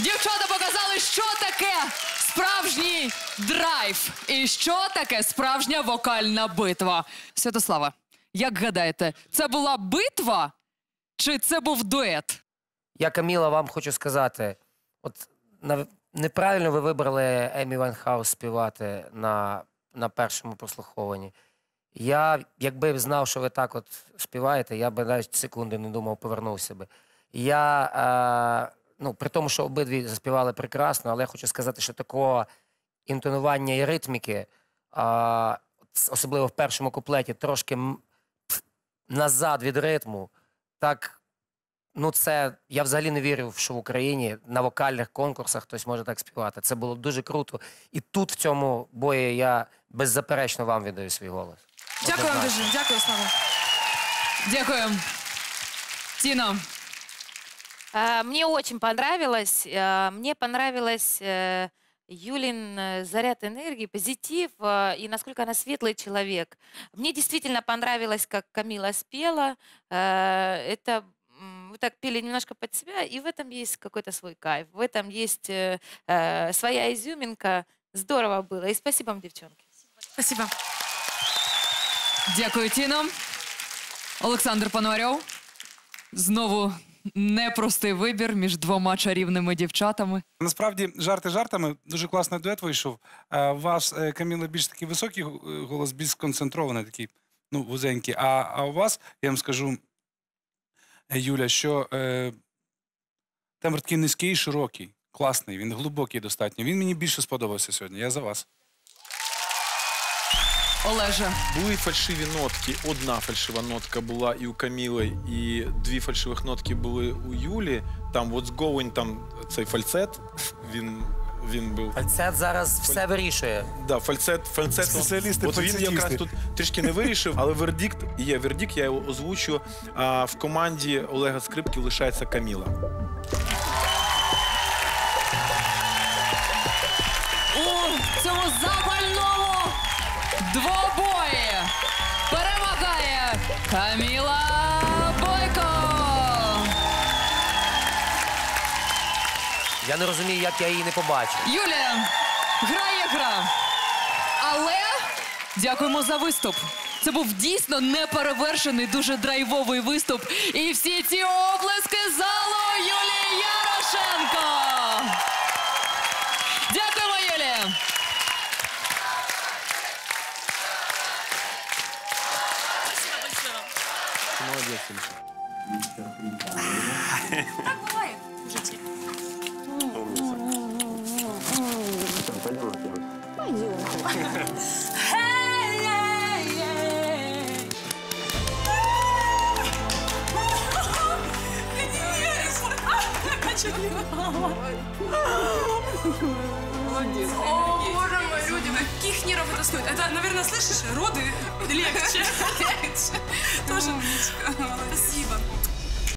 Дівчата показали, що таке справжній драйв і що таке справжня вокальна битва. Святослава, як гадаєте, це була битва чи це був дует? Я Каміла вам хочу сказати: от неправильно ви вибрали Емі Вайнхаус співати на, на першому прослуховуванні. Я, якби знав, що ви так от співаєте, я би навіть секунди не думав, повернувся би. Я, е, ну, при тому, що обидві заспівали прекрасно, але я хочу сказати, що такого інтонування і ритміки, а, особливо в першому куплеті, трошки назад від ритму, так Ну, це я взагалі не вірив, що в Україні на вокальних конкурсах хтось може так співати. Це було дуже круто. І тут, в цьому бої, я беззаперечно вам віддаю свій голос. Дякую вам дуже. Дякую, Слава. Дякую. Тіно, Мне очень понравилось. а, Мне понравилось э, Юлин э, заряд энергии, позитив а, и насколько она светлый человек. Мне действительно понравилось, как Камила спела. Это вы так пели немножко под себя, и в этом есть какой-то свой кайф. В этом есть э, своя изюминка. Здорово было. И спасибо вам, девчонки. Спасибо. дякую, Тіно. Олександр Пономарьов. Знову непростий вибір між двома чарівними дівчатами. Насправді, жарти жартами, дуже класний дует вийшов. А у вас, е, Каміла, більш такий високий е, голос, більш сконцентрований, такий, ну, вузенький. А, а у вас, я вам скажу, е, Юля, що е, тембр такий низький, широкий, класний, він глибокий достатньо. Він мені більше сподобався сьогодні. Я за вас. Олеже, Були фальшиві нотки. Одна фальшива нотка була і у Каміли, і дві фальшивих нотки були у Юлі. Там What's Going, там цей фальцет. Він, він був. Фальцет зараз все вирішує. Да, фальцет, фальцет. Спеціалісти, От він якраз тут трішки не вирішив, але вердикт є вердикт, я його озвучу. А, в команді Олега Скрипки лишається Каміла. у цьому запальному Я не розумію, як я її не побачив. Юлія, грає гра. Але дякуємо за виступ. Це був дійсно неперевершений, дуже драйвовий виступ. І всі ці облески залу Юлії Ярошенко. Дякуємо, Юлія. Молодець, Ільчик. О, боже мой, люди, каких нервов это стоит? Это, наверное, слышишь, роды легче. Тоже. Спасибо.